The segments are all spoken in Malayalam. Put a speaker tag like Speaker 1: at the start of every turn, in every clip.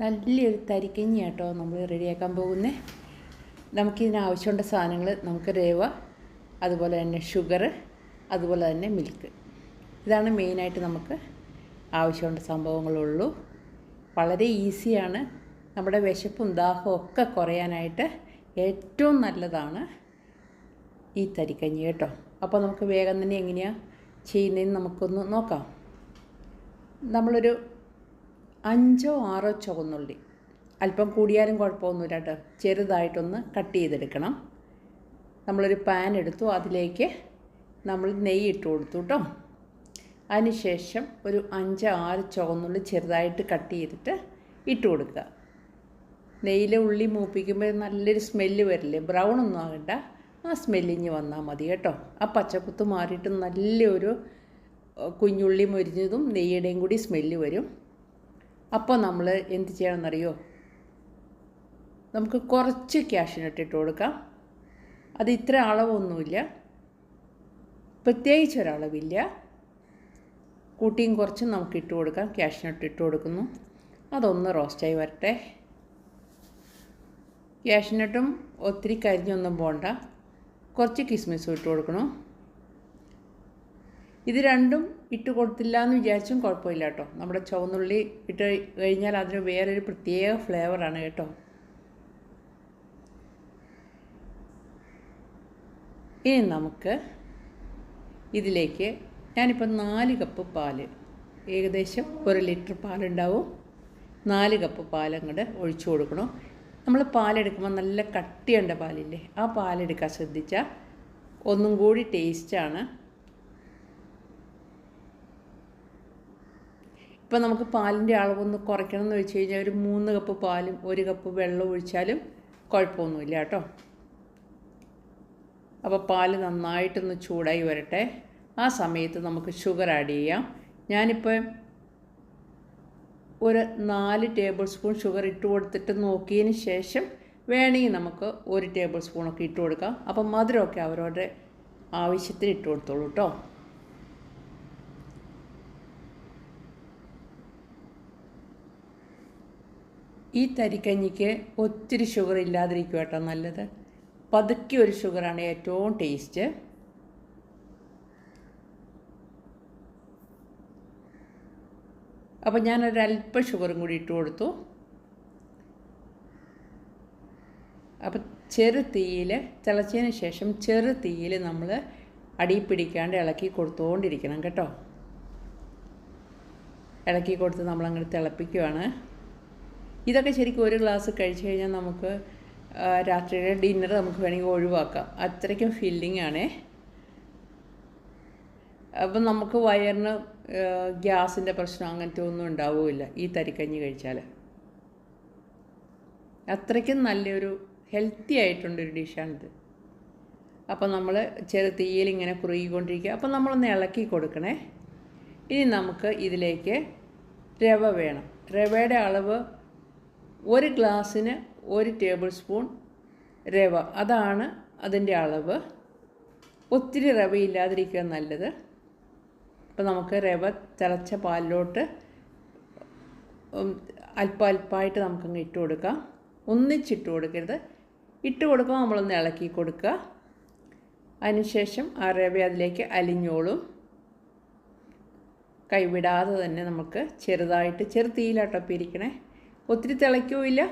Speaker 1: നല്ലൊരു തരിക്കഞ്ഞി കേട്ടോ നമ്മൾ റെഡിയാക്കാൻ പോകുന്നത് നമുക്കിതിന് ആവശ്യമുള്ള സാധനങ്ങൾ നമുക്ക് രേവ അതുപോലെ തന്നെ ഷുഗർ അതുപോലെ തന്നെ മിൽക്ക്. ഇതാണ് മെയിനായിട്ട് നമുക്ക് ആവശ്യമുള്ള സംഭവങ്ങളുള്ളൂ. വളരെ ഈസിയാണ്. നമ്മുടെ വിശപ്പും ദാഹവും ഒക്കെ കുറയാനായിട്ട് ഏറ്റവും നല്ലതാണ് ഈ തരിക്കഞ്ഞി കേട്ടോ. അപ്പോൾ നമുക്ക് വേഗം തന്നെ എങ്ങനെയാണ് ചെയ്യുന്നതെന്ന് നമുക്കൊന്ന് നോക്കാം. നമ്മളൊരു അഞ്ചോ ആറോ ചുവന്നുള്ളി. അല്പം കൂടിയാലും കുഴപ്പമൊന്നുമില്ല കേട്ടോ. ചെറുതായിട്ടൊന്ന് കട്ട് ചെയ്തെടുക്കണം. നമ്മളൊരു പാൻ എടുത്തു അതിലേക്ക് നമ്മൾ നെയ്യ് ഇട്ട് കൊടുത്തു കേട്ടോ. അതിനുശേഷം ഒരു അഞ്ച് ആറ് ചുവന്നുള്ളി ചെറുതായിട്ട് കട്ട് ചെയ്തിട്ട് ഇട്ട് കൊടുക്കുക. നെയ്യിലെ ഉള്ളി മൂപ്പിക്കുമ്പോൾ നല്ലൊരു സ്മെല്ല് വരില്ലേ? ബ്രൗൺ ഒന്നും ആകണ്ട. ആ സ്മെല്ലിഞ്ഞ് വന്നാൽ മതി കേട്ടോ. ആ പച്ചക്കുത്ത് മാറിയിട്ട് നല്ലൊരു കുഞ്ഞുള്ളി മൊരിഞ്ഞതും നെയ്യുടെയും കൂടി സ്മെല്ല് വരും. അപ്പോൾ നമ്മൾ എന്ത് ചെയ്യണമെന്നറിയോ? നമുക്ക് കുറച്ച് ക്യാഷിനിട്ടിട്ട് കൊടുക്കാം. അത് ഇത്ര അളവൊന്നുമില്ല. പ്രത്യേകിച്ച് ഒരളവില്ല. കൂട്ടിയും കുറച്ചും നമുക്ക് ഇട്ട് കൊടുക്കാം. ക്യാഷിനിട്ട് ഇട്ട് കൊടുക്കുന്നു. അതൊന്ന് റോസ്റ്റായി വരട്ടെ. ക്യാഷിനട്ടും ഒത്തിരി കരിഞ്ഞൊന്നും പോണ്ട. കുറച്ച് കിസ്മിസും ഇട്ട് കൊടുക്കണം. ഇത് രണ്ടും ഇട്ട് കൊടുത്തില്ല എന്ന് വിചാരിച്ചും കുഴപ്പമില്ല കേട്ടോ. നമ്മുടെ ചുവന്നുള്ളി ഇട്ട് കഴിഞ്ഞാൽ അതിന് വേറൊരു പ്രത്യേക ഫ്ലേവറാണ് കേട്ടോ. ഇനി നമുക്ക് ഇതിലേക്ക് ഞാനിപ്പോൾ നാല് കപ്പ് പാൽ ഏകദേശം ഒരു ലിറ്റർ പാലുണ്ടാവും. നാല് കപ്പ് പാലും കൂടെ ഒഴിച്ചു കൊടുക്കണം. നമ്മൾ പാലെടുക്കുമ്പോൾ നല്ല കട്ടിയുണ്ട പാലില്ലേ ആ പാലെടുക്കാൻ ശ്രദ്ധിച്ചാൽ ഒന്നും കൂടി ടേസ്റ്റാണ് ഇപ്പം നമുക്ക് പാലിന്റെ അളവൊന്ന് കുറയ്ക്കണം എന്ന് വെച്ച് കഴിഞ്ഞാൽ ഒരു മൂന്ന് കപ്പ് പാലും ഒരു കപ്പ് വെള്ളം ഒഴിച്ചാലും കുഴപ്പമൊന്നുമില്ല കേട്ടോ. അപ്പോൾ പാൽ നന്നായിട്ടൊന്ന് ചൂടായി വരട്ടെ. ആ സമയത്ത് നമുക്ക് ഷുഗർ ആഡ് ചെയ്യാം. ഞാനിപ്പോൾ ഒരു നാല് ടേബിൾ സ്പൂൺ ഷുഗർ ഇട്ട് കൊടുത്തിട്ട് നോക്കിയതിന് ശേഷം വേണമെങ്കിൽ നമുക്ക് ഒരു ടേബിൾ സ്പൂണൊക്കെ ഇട്ട് കൊടുക്കാം. അപ്പം മധുരമൊക്കെ അവരവരുടെ ആവശ്യത്തിന് ഇട്ട് കൊടുത്തോളൂ കേട്ടോ. ഈ തരിക്കഞ്ഞിക്ക് ഒത്തിരി ഷുഗർ ഇല്ലാതിരിക്കും കേട്ടോ നല്ലത്. പതുക്കി ഒരു ഷുഗറാണ് ഏറ്റവും ടേസ്റ്റ് അപ്പോൾ ഞാനൊരല്പം ഷുഗറും കൂടി ഇട്ട് കൊടുത്തു. അപ്പം ചെറു തീയിൽ തിളച്ചതിന് ശേഷം ചെറു തീയിൽ നമ്മൾ അടി പിടിക്കാണ്ട് ഇളക്കി കൊടുത്തുകൊണ്ടിരിക്കണം കേട്ടോ. ഇളക്കി കൊടുത്ത് നമ്മളങ്ങനെ തിളപ്പിക്കുവാണ്. ഇതൊക്കെ ശരിക്കും ഒരു ഗ്ലാസ് കഴിച്ചു കഴിഞ്ഞാൽ നമുക്ക് രാത്രിയുടെ ഡിന്നർ നമുക്ക് വേണമെങ്കിൽ ഒഴിവാക്കാം. അത്രയ്ക്കും ഫില്ലിംഗ് ആണേ. അപ്പം നമുക്ക് വയറിന് ഗ്യാസിന്റെ പ്രശ്നം അങ്ങനത്തെ ഒന്നും ഉണ്ടാവില്ല ഈ തരിക്കഞ്ഞി കഴിച്ചാൽ. അത്രയ്ക്കും നല്ലൊരു ഹെൽത്തി ആയിട്ടുള്ളൊരു ഡിഷാണിത് അപ്പോൾ നമ്മൾ ചെറു തീയിൽ ഇങ്ങനെ കുറുകിക്കൊണ്ടിരിക്കുക. അപ്പോൾ നമ്മളൊന്ന് ഇളക്കി കൊടുക്കണേ. ഇനി നമുക്ക് ഇതിലേക്ക് രവ വേണം. രവയുടെ അളവ് ഒരു ഗ്ലാസ്സിന് ഒരു ടേബിൾ സ്പൂൺ രവ. അതാണ് അതിന്റെ അളവ്. ഒത്തിരി റവ ഇല്ലാതിരിക്കുക നല്ലത്. അപ്പോൾ നമുക്ക് രവ തിളച്ച പാലിലോട്ട് അല്പം അല്പമായിട്ട് നമുക്കങ്ങ് ഇട്ട് കൊടുക്കാം. ഒന്നിച്ചിട്ട് കൊടുക്കരുത്. ഇട്ട് കൊടുക്കുമ്പോൾ നമ്മളൊന്ന് ഇളക്കി കൊടുക്കുക. അതിനുശേഷം ആ റവ അതിലേക്ക് അലിഞ്ഞോളും. കൈവിടാതെ തന്നെ നമുക്ക് ചെറുതായിട്ട് ചെറു തീയിലാട്ടോ ഇരിക്കണേ. ഒത്തിരി തിളയ്ക്കുകയില്ല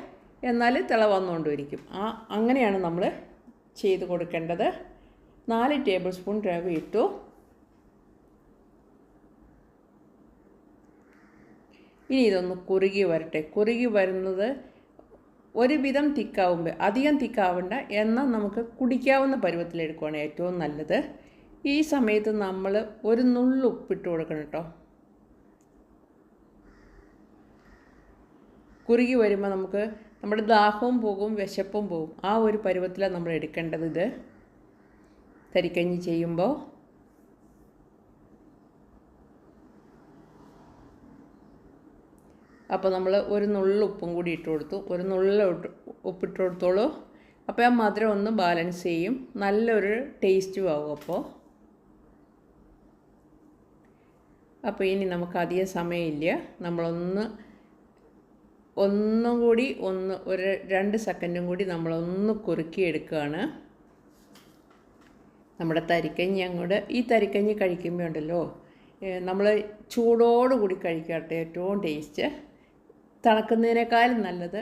Speaker 1: എന്നാൽ തിള വന്നുകൊണ്ടിരിക്കും. ആ അങ്ങനെയാണ് നമ്മൾ ചെയ്ത് കൊടുക്കേണ്ടത്. നാല് ടേബിൾ സ്പൂൺ രവ ഇട്ടു. ഇനി ഇതൊന്ന് കുറുകി വരട്ടെ. കുറുകി വരുന്നത് ഒരുവിധം തിക്കാവുമ്പോൾ അധികം തിക്കാവണ്ട. എന്നാൽ നമുക്ക് കുടിക്കാവുന്ന പരുവത്തിലെടുക്കുകയാണ് ഏറ്റവും നല്ലത്. ഈ സമയത്ത് നമ്മൾ ഒരു നുള്ളു ഉപ്പിട്ട് കൊടുക്കണം കേട്ടോ. കുറുകി വരുമ്പോൾ നമുക്ക് നമ്മുടെ ദാഹവും പോകും വിശപ്പും പോകും. ആ ഒരു പരുവത്തിലാണ് നമ്മൾ എടുക്കേണ്ടത് ഇത്. തരിക്കഞ്ഞി ചെയ്യുമ്പോൾ അപ്പോൾ നമ്മൾ ഒരു നുള്ളു ഉപ്പും കൂടി ഇട്ട് കൊടുത്തു. ഒരു നുള്ള ഉപ്പിട്ട് കൊടുത്തോളൂ. അപ്പോൾ ആ മധുരം ഒന്ന് ബാലൻസ് ചെയ്യും. നല്ലൊരു ടേസ്റ്റും ആവും അപ്പോൾ അപ്പോൾ ഇനി നമുക്ക് അധികം സമയമില്ല. നമ്മളൊന്ന് ഒന്നും കൂടി ഒന്ന് ഒരു രണ്ട് സെക്കൻഡും കൂടി നമ്മളൊന്ന് കുറുക്കി എടുക്കുകയാണ് നമ്മുടെ തരിക്കഞ്ഞി അങ്ങോട്ട് ഈ തരിക്കഞ്ഞി കഴിക്കുമ്പോൾ ഉണ്ടല്ലോ നമ്മൾ ചൂടോടുകൂടി കഴിക്കട്ടെ ഏറ്റവും ടേസ്റ്റ് തണുക്കുന്നതിനേക്കാളും നല്ലത്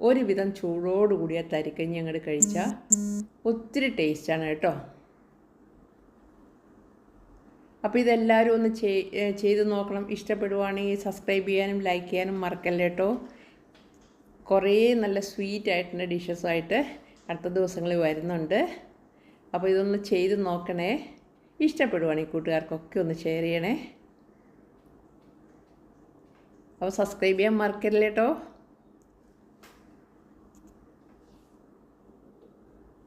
Speaker 1: ഒരുവിധം ചൂടോടുകൂടി ആ തരിക്കഞ്ഞി അങ്ങോട്ട് കഴിച്ചാൽ ഒത്തിരി ടേസ്റ്റാണ് കേട്ടോ. അപ്പോൾ ഇതെല്ലാവരും ഒന്ന് ചെയ്ത് നോക്കണം. ഇഷ്ടപ്പെടുവാണെങ്കിൽ സബ്സ്ക്രൈബ് ചെയ്യാനും ലൈക്ക് ചെയ്യാനും മറക്കല്ലേ കേട്ടോ. കുറേ നല്ല സ്വീറ്റ് ആയിട്ടുള്ള ഡിഷസായിട്ട് അടുത്ത ദിവസങ്ങളിൽ വരുന്നുണ്ട്. അപ്പോൾ ഇതൊന്ന് ചെയ്ത് നോക്കണേ. ഇഷ്ടപ്പെടുവാണെങ്കിൽ കൂട്ടുകാർക്കൊക്കെ ഒന്ന് ഷെയർ ചെയ്യണേ. അപ്പോൾ സബ്സ്ക്രൈബ് ചെയ്യാൻ മറക്കരുത് കേട്ടോ.